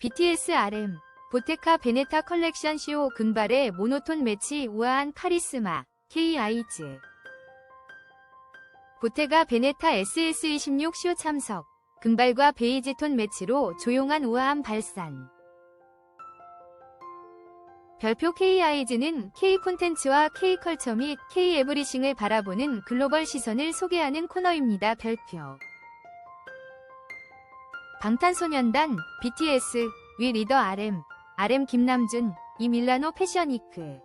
BTS RM 보테카 베네타 컬렉션 쇼 금발의 모노톤 매치 우아한 카리스마 K-아이즈 보테가 베네타 SS26 쇼 참석 금발과 베이지 톤 매치로 조용한 우아한 발산 별표 K-아이즈는 K 콘텐츠와 K-컬처 및 K-에브리싱을 바라보는 글로벌 시선을 소개하는 코너입니다. 별표 방탄소년단, BTS, 위 리더 RM, RM 김남준, 이 밀라노 패션위크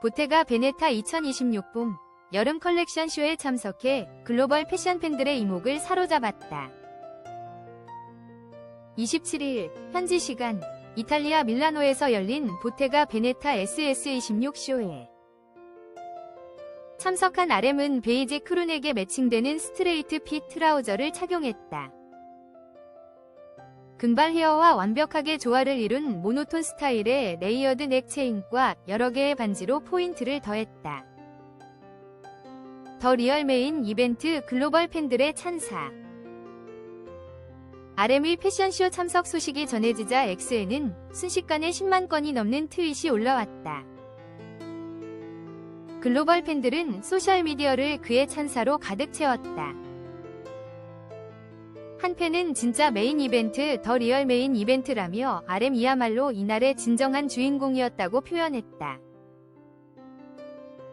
보테가 베네타 2026봄 여름 컬렉션 쇼에 참석해 글로벌 패션 팬들의 이목을 사로잡았다. 27일 현지 시간 이탈리아 밀라노에서 열린 보테가 베네타 SS26 쇼에 참석한 RM은 베이지 크룬에게 매칭되는 스트레이트 핏 트라우저를 착용했다. 금발 헤어와 완벽하게 조화를 이룬 모노톤 스타일의 레이어드 넥 체인과 여러 개의 반지로 포인트를 더했다. 더 리얼 메인 이벤트 글로벌 팬들의 찬사 RM의 패션쇼 참석 소식이 전해지자 X에는 순식간에 10만 건이 넘는 트윗이 올라왔다. 글로벌 팬들은 소셜미디어를 그의 찬사로 가득 채웠다. 한 팬은 진짜 메인 이벤트 더 리얼 메인 이벤트라며 RM이야말로 이날의 진정한 주인공이었다고 표현했다.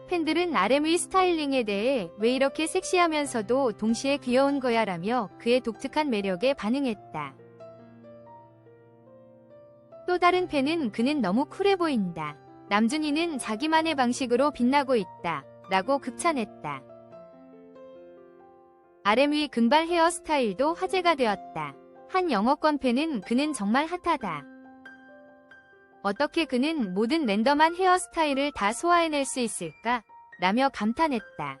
팬들은 RM의 스타일링에 대해 왜 이렇게 섹시하면서도 동시에 귀여운 거야 라며 그의 독특한 매력에 반응했다. 또 다른 팬은 그는 너무 쿨해 보인다. 남준이는 자기만의 방식으로 빛나고 있다. 라고 극찬했다. RM의 금발 헤어스타일도 화제가 되었다. 한 영어권 팬은 그는 정말 핫하다. 어떻게 그는 모든 랜덤한 헤어스타일을 다 소화해낼 수 있을까? 라며 감탄했다.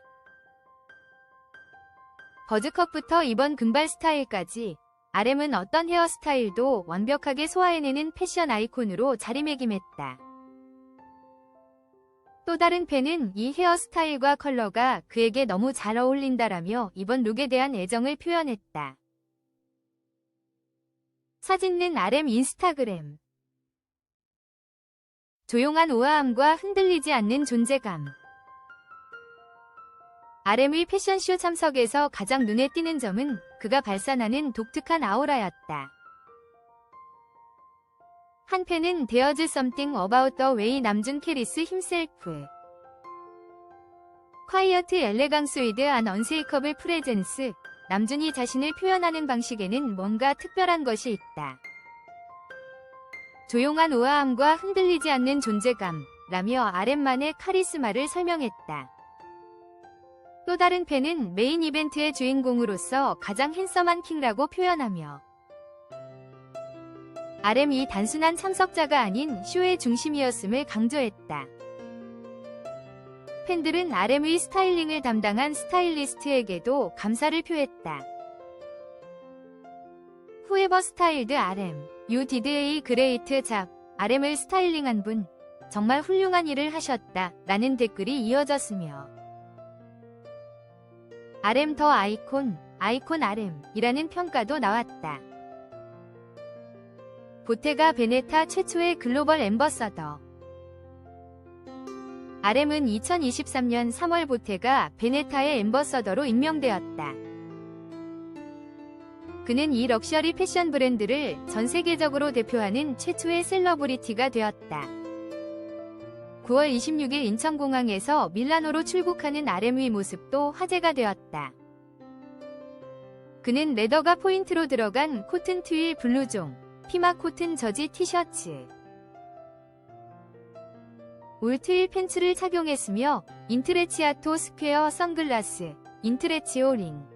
버즈컷부터 이번 금발 스타일까지 RM은 어떤 헤어스타일도 완벽하게 소화해내는 패션 아이콘으로 자리매김했다. 또 다른 팬은 이 헤어스타일과 컬러가 그에게 너무 잘 어울린다라며 이번 룩에 대한 애정을 표현했다. 사진은 RM 인스타그램 조용한 우아함과 흔들리지 않는 존재감 RM의 패션쇼 참석에서 가장 눈에 띄는 점은 그가 발산하는 독특한 아우라였다. 한 팬은 There's something about the way 남준 캐리스 quiet elegance with an unshakable presence. 남준이 자신을 표현하는 방식에는 뭔가 특별한 것이 있다. 조용한 우아함과 흔들리지 않는 존재감, 라며 RM만의 카리스마를 설명했다. 또 다른 팬은 메인 이벤트의 주인공으로서 가장 핸섬한 킹라고 표현하며 RM이 단순한 참석자가 아닌 쇼의 중심이었음을 강조했다. 팬들은 RM의 스타일링을 담당한 스타일리스트에게도 감사를 표했다. 후에버 스타일드 RM, did a great job. RM을 스타일링한 분, 정말 훌륭한 일을 하셨다. 라는 댓글이 이어졌으며 RM 더 아이콘, 아이콘 RM 이라는 평가도 나왔다. 보테가 베네타 최초의 글로벌 엠버서더 RM은 2023년 3월 보테가 베네타의 엠버서더로 임명되었다. 그는 이 럭셔리 패션 브랜드를 전 세계적으로 대표하는 최초의 셀러브리티가 되었다. 9월 26일 인천공항에서 밀라노로 출국하는 RM의 모습도 화제가 되었다. 그는 레더가 포인트로 들어간 코튼 트윌 블루종, 피마 코튼 저지 티셔츠, 울 트윌 팬츠를 착용했으며 인트레치아토 스퀘어 선글라스, 인트레치오 링,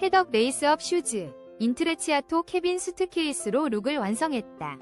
헤덕 레이스업 슈즈, 인트레치아토 캐빈 수트케이스로 룩을 완성했다.